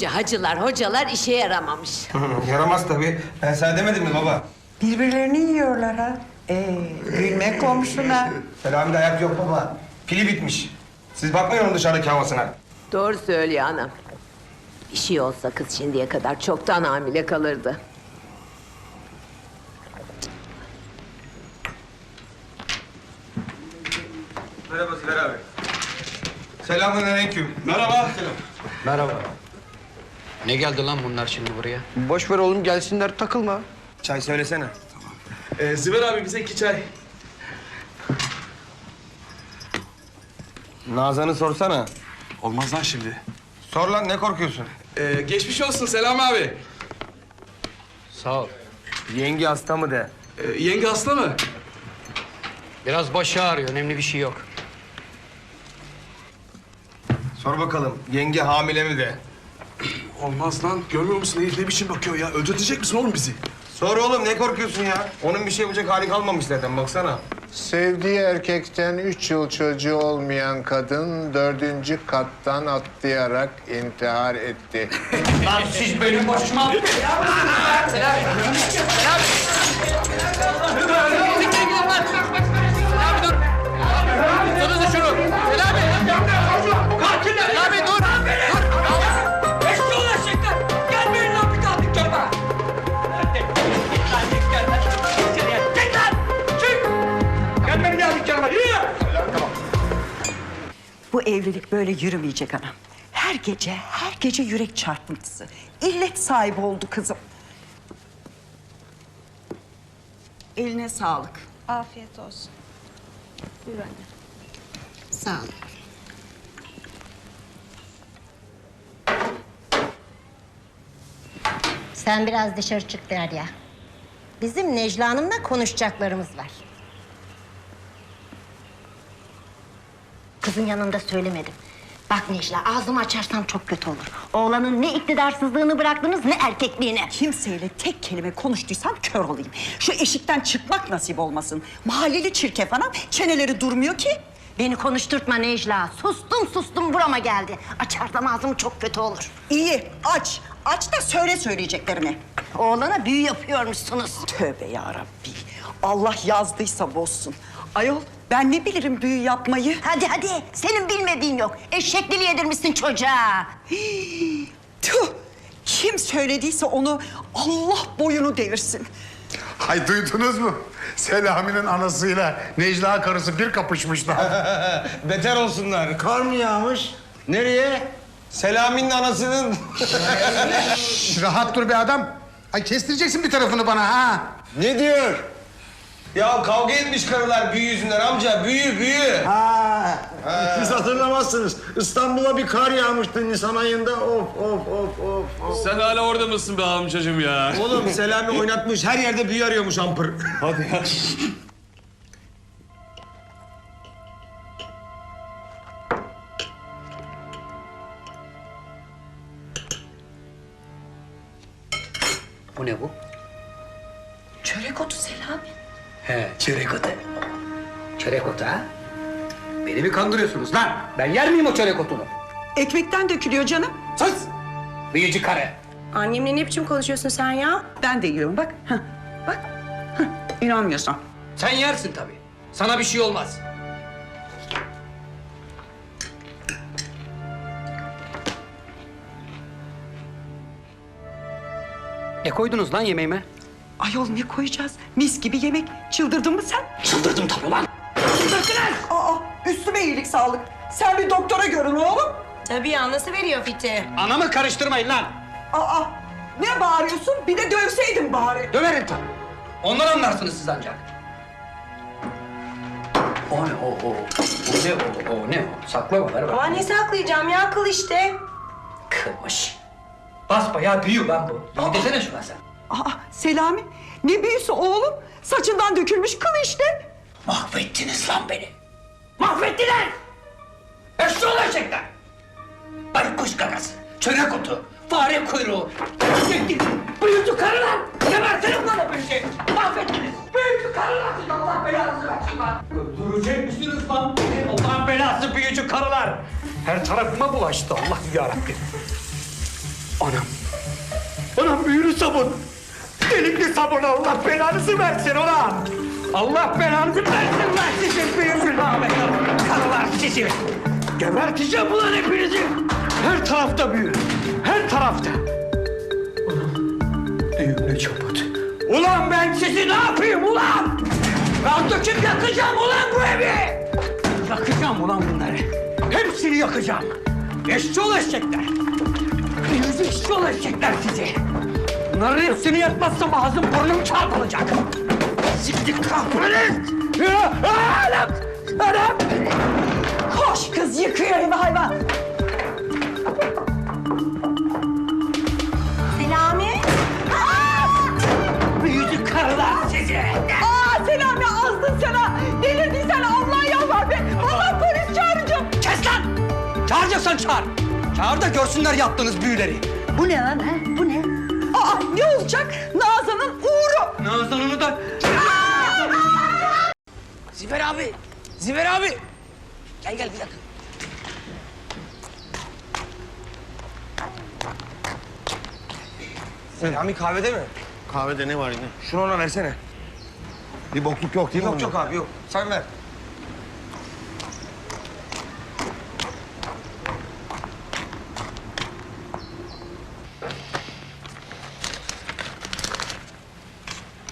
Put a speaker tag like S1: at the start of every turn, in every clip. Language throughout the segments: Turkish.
S1: Onca hacılar, hocalar işe yaramamış.
S2: Yaramaz tabii. Ben sana demedim mi baba?
S3: Birbirlerini yiyorlar ha. Ee, gülme komşuna.
S2: Selami'de ayak yok baba. Pili bitmiş. Siz bakmayın onun dışarıdaki havasına.
S1: Doğru söylüyor anam. Bir şey olsa kız şimdiye kadar çoktan hamile kalırdı.
S2: Merhaba Siver abi. Selamun aleyküm.
S4: Merhaba.
S5: Merhaba. Ne geldi lan bunlar şimdi buraya?
S2: Boş ver oğlum gelsinler takılma. Çay söylesene.
S4: Ee, Ziver abi bize iki çay.
S2: Nazan'ı sorsana.
S4: Olmaz lan şimdi.
S2: Sor lan ne korkuyorsun?
S4: Ee, geçmiş olsun Selam abi.
S5: Sağ ol.
S2: Yenge hasta mı de.
S4: Ee, yenge hasta mı?
S5: Biraz başı ağrıyor. Önemli bir şey yok.
S2: Sor bakalım yenge hamile mi de.
S4: Olmaz lan. Görmüyor musun herif ne biçim bakıyor ya? Öldürecek misin oğlum bizi?
S2: Sor oğlum ne korkuyorsun ya? Onun bir şey yapacak hali kalmamış zaten baksana.
S6: Sevdiği erkekten üç yıl çocuğu olmayan kadın dördüncü kattan atlayarak intihar etti.
S5: Lan siz benim başıma...
S3: Bu evlilik böyle yürümeyecek anam. Her gece, her gece yürek çarpıntısı. İllet sahibi oldu kızım. Eline sağlık.
S7: Afiyet olsun. Buyur anne.
S1: Sağ ol.
S8: Sen biraz dışarı çık Derya. Bizim Necla Hanım'la konuşacaklarımız var. Kızın yanında söylemedim. Bak Necla ağzımı açarsam çok kötü olur. Oğlanın ne iktidarsızlığını bıraktınız ne erkekliğini.
S3: Kimseyle tek kelime konuştuysam kör olayım. Şu eşikten çıkmak nasip olmasın. Mahalleli çirkef anam çeneleri durmuyor ki.
S8: Beni konuşturtma Necla. Sustum sustum burama geldi. Açarsam ağzım çok kötü olur.
S3: İyi aç. Aç da söyle söyleyeceklerimi.
S8: Oğlana büyü yapıyormuşsunuz.
S3: Tövbe yarabbi. Allah yazdıysa bozsun. Ayol ben ne bilirim büyü yapmayı.
S8: Hadi hadi senin bilmediğin yok. Eşekli yedirmişsin çocuğa.
S3: Tüh! Kim söylediyse onu Allah boyunu devirsin.
S6: Hay duydunuz mu? Selami'nin anasıyla Necla karısı bir kapışmışlar.
S2: Beter olsunlar.
S6: Kar mı yağmış? Nereye?
S2: Selami'nin anasının...
S6: Rahat dur be adam. Ay kestireceksin bir tarafını bana ha.
S2: ne diyor? Ya kavga etmiş karılar büyü yüzünden amca. Büyü büyü.
S9: Ha, siz hatırlamazsınız. İstanbul'a bir kar yağmıştı Nisan ayında. Of of of of. of.
S4: Sen hala orada mısın be amcacığım ya?
S2: Oğlum Selami oynatmış. Her yerde büyü arıyormuş ampır.
S4: Hadi ya.
S5: Bu ne bu?
S3: Çörek otu Selami.
S5: He, çörek otu. Çörek otu ha? Beni mi kandırıyorsunuz lan? Ben yer miyim o çörek otunu?
S3: Ekmekten dökülüyor canım.
S5: Sus! Büyücü karı.
S7: Annemle ne biçim konuşuyorsun sen ya?
S3: Ben de yiyorum bak. Hah, bak. Hah, İnanmıyorsan.
S5: Sen yersin tabii. Sana bir şey olmaz. Ne koydunuz lan yemeğime?
S3: Ayol ne koyacağız? Mis gibi yemek. Çıldırdın mı sen?
S5: Çıldırdım tabii lan.
S3: Aa üstüme iyilik sağlık. Sen bir doktora görün oğlum.
S7: Tabii ya nasıl veriyor fiti?
S5: Anamı karıştırmayın lan.
S3: Aa ne bağırıyorsun? Bir de dövseydin bari.
S5: Döverim tabii. Ondan anlarsınız siz ancak. O ne o o? O ne o o ne o? Saklama ver bak.
S7: Aa ne saklayacağım ya kıl işte.
S5: Kılmış. Basbayağı büyü lan bu. İyi desene şuna sen.
S3: Aa Selami ne büyüsü oğlum? Saçından dökülmüş kıl işte.
S5: Mahvettiniz lan beni. Mahvettiler. Eşşoğlu eşekler. Baykuş kakası, çörek otu, fare kuyruğu. Mahvettiniz. Büyücü karılar. Gebertirim lan hepinizi. Mahvettiniz. Büyücü karılar. Allah belanızı versin lan. Öldürecek misiniz lan? Allah belası büyücü karılar. Her tarafıma bulaştı Allah yarabbim. Anam. Anam büyülü sabun. Delikli sabun Allah belanızı versin ulan. Allah belanızı versin lan sizin büyülü lanet. Karılar sizi. Geberteceğim ulan hepinizi. Her tarafta büyü. Her tarafta. Ulan düğümlü çaput. Ulan ben sizi ne yapayım ulan? Ben döküp yakacağım ulan bu evi. Yakacağım ulan bunları. Hepsini yakacağım. Eşçoğlu eşekler. Yüzü eşçoğlu eşekler sizi. Bunların hepsini yakmazsam ağzım burnum çarpılacak. Siktir. Ya, Anam! Anam!
S3: Koş kız yıkıyor evi hayvan.
S7: Selami.
S5: Büyüdü karılar sizi.
S3: Aa Selami azdın sana. Delirdin sen Allah yalvar be. Allah polis çağıracağım.
S5: Kes lan! Çağıracaksan çağır. Çağır da görsünler yaptığınız büyüleri.
S3: Bu ne lan ha? Bu ne? Aa ne olacak? Nazan'ın uğru.
S5: Nazan'ını da... Ziver abi! Ziver abi! Gel gel bir dakika.
S2: Selami kahvede mi?
S9: Kahvede ne var yine?
S2: Şunu ona versene.
S9: Bir bokluk yok değil mi?
S2: Yok yok abi yok. Sen ver.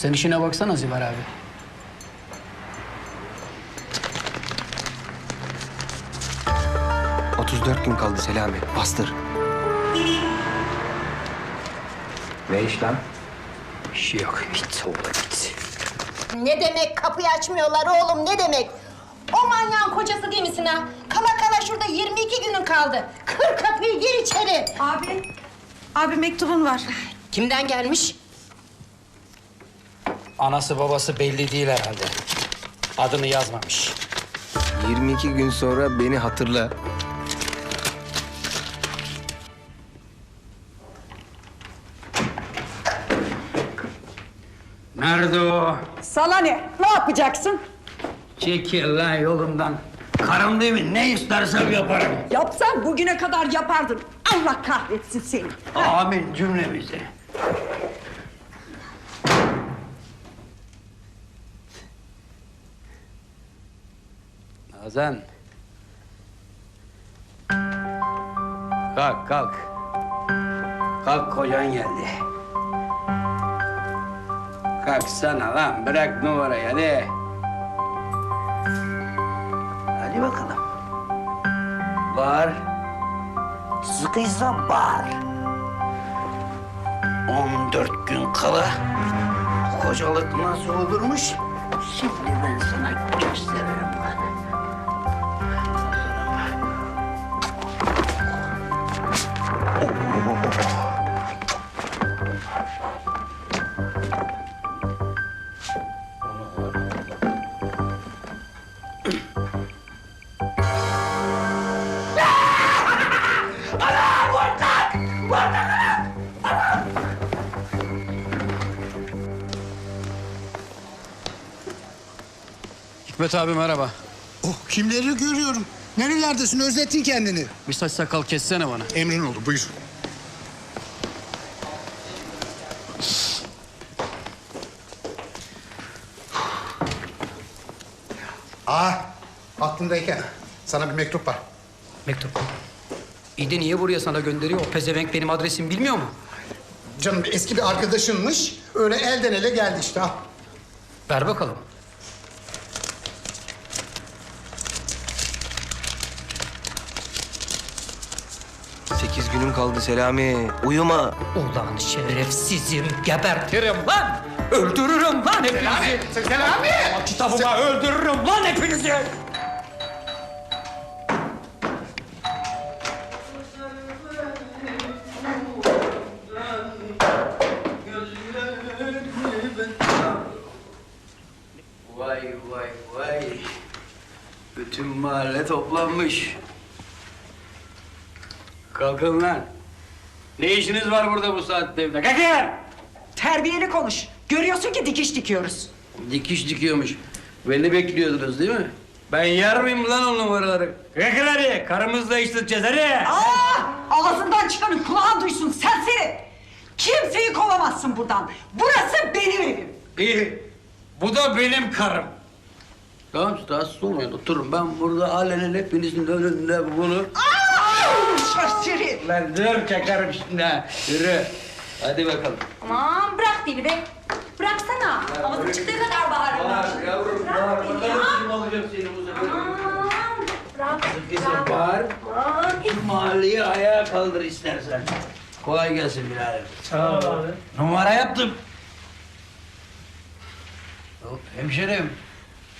S5: Sen işine baksana Ziver abi.
S2: gün kaldı Selami. Bastır. Ne iş lan?
S5: Bir şey yok. Git oğlum git.
S8: Ne demek kapıyı açmıyorlar oğlum ne demek? O manyağın kocası değil misin ha? Kala kala şurada 22 günün kaldı. Kır kapıyı gir içeri.
S7: Abi. Abi mektubun var.
S8: Kimden gelmiş?
S5: Anası babası belli değil herhalde. Adını yazmamış.
S2: 22 gün sonra beni hatırla.
S5: Nerede o?
S3: Sana ne? Ne yapacaksın?
S5: Çekil lan yolumdan. Karım değil mi? Ne istersem yaparım.
S3: Yapsan bugüne kadar yapardın. Allah kahretsin seni.
S5: Amin cümlemizi. Nazan. Kalk kalk. Kalk kocan geldi. Kalksana lan bırak numarayı hadi. Hadi bakalım. Bağır. Sıkıysa bağır. 14 gün kala kocalık nasıl olurmuş? Şimdi ben sana gösteririm Hikmet abi merhaba.
S10: Oh kimleri görüyorum. Nerelerdesin özlettin kendini.
S5: Bir saç sakal kessene bana.
S10: Emrin oldu buyur. Aa aklındayken sana bir mektup var.
S5: Mektup. İyi de niye buraya sana gönderiyor? O pezevenk benim adresimi bilmiyor mu?
S10: Canım eski bir arkadaşınmış. Öyle elden ele geldi işte. Al.
S5: Ver bakalım.
S2: Sekiz günüm kaldı Selami. Uyuma.
S5: Ulan şerefsizim gebertirim lan! Öldürürüm lan hepinizi!
S10: Selami!
S5: Kitabıma öldürürüm lan hepinizi! Vay vay vay. Bütün mahalle toplanmış. Kalkın lan. Ne işiniz var burada bu saatte evde? Kalkın!
S3: Terbiyeli konuş. Görüyorsun ki dikiş dikiyoruz.
S5: Dikiş dikiyormuş. Beni bekliyordunuz değil mi? Ben yer miyim lan o numaraları? Kalkın hadi. Karımızla işleteceğiz hadi.
S3: Aa! Ağzından çıkanı kulağın duysun serseri. Kimseyi kovamazsın buradan. Burası benim evim.
S5: İyi. Bu da benim karım. Tamam rahatsız olmayın oturun. Ben burada ailenin hepinizin önünde bunu...
S3: Serseri.
S5: Lan dur şimdi ha. Yürü. Hadi bakalım.
S7: Aman bırak beni be. Bıraksana. Havası çıktığı kadar bağırırım.
S5: Var yavrum var. Bakalım kim olacak seni bu sefer.
S7: Aman bırak.
S5: Kızım var. Şu mahalleyi ayağa kaldır istersen. Kolay gelsin birader. Sağ ol abi. Numara yaptım. Hop, hemşerim.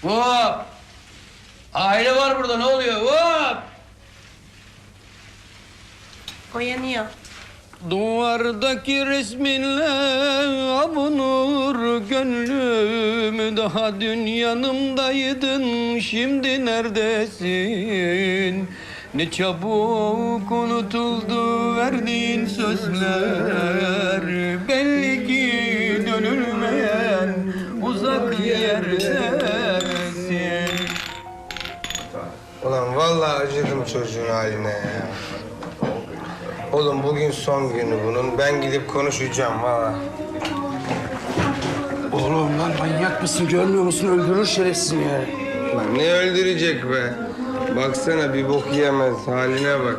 S5: Hop. Aile var burada ne oluyor? Hop.
S7: Oyanıyor.
S5: Duvardaki resminle avunur gönlüm Daha dün yanımdaydın şimdi neredesin Ne çabuk unutuldu verdiğin sözler Belli ki dönülmeyen uzak yerdesin
S2: Ulan vallahi acıdım çocuğun haline ya. Oğlum bugün son günü bunun. Ben gidip konuşacağım valla.
S4: Oğlum lan manyak mısın görmüyor musun? Öldürür şerefsizini yani.
S2: Lan ne öldürecek be? Baksana bir bok yemez. Haline bak.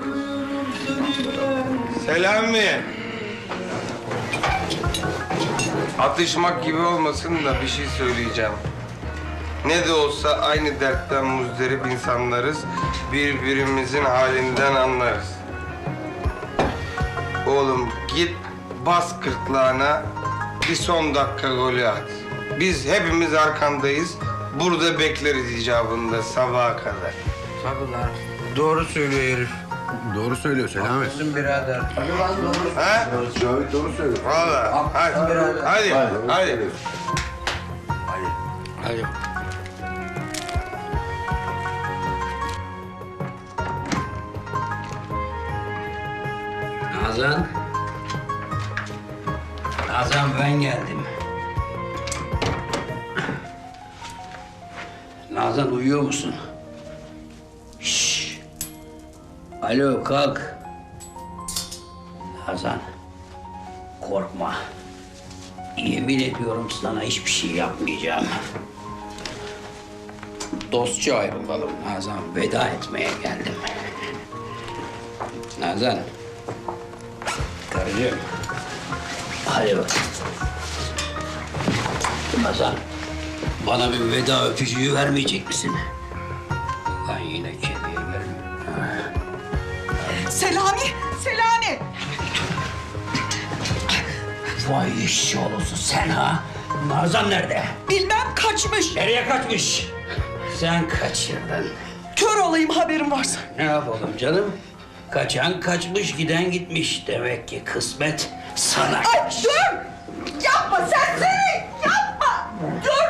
S2: Selami. Atışmak gibi olmasın da bir şey söyleyeceğim. Ne de olsa aynı dertten muzdarip insanlarız. Birbirimizin halinden anlarız. Oğlum git bas kırtlağına bir son dakika golü at. Biz hepimiz arkandayız. Burada bekleriz icabında sabaha kadar.
S5: Sabırlar.
S2: Doğru söylüyor herif.
S4: Doğru söylüyor Selami.
S5: Bizim birader.
S2: Ha?
S9: Cavit doğru söylüyor.
S2: Valla. Hadi. Hadi. Hadi.
S5: Hadi. Nazan. Nazan ben geldim. Nazan uyuyor musun? Şşş. Alo kalk. Nazan. Korkma. Yemin ediyorum sana hiçbir şey yapmayacağım. Dostça ayrılalım Nazan. Veda etmeye geldim. Nazan. Karıcığım. Hadi bak. Nazan. Bana bir veda öpücüğü vermeyecek misin? Ben yine kediye geldim.
S3: Selami, Selami.
S5: Vay işçi olursun sen ha. Nazan nerede?
S3: Bilmem kaçmış.
S5: Nereye kaçmış? Sen kaçırdın.
S3: Kör olayım haberin varsa.
S5: Ne yapalım canım? Kaçan kaçmış, giden gitmiş. Demek ki kısmet sana.
S3: Ay dur! Yapma sen seni! Yapma! Dur!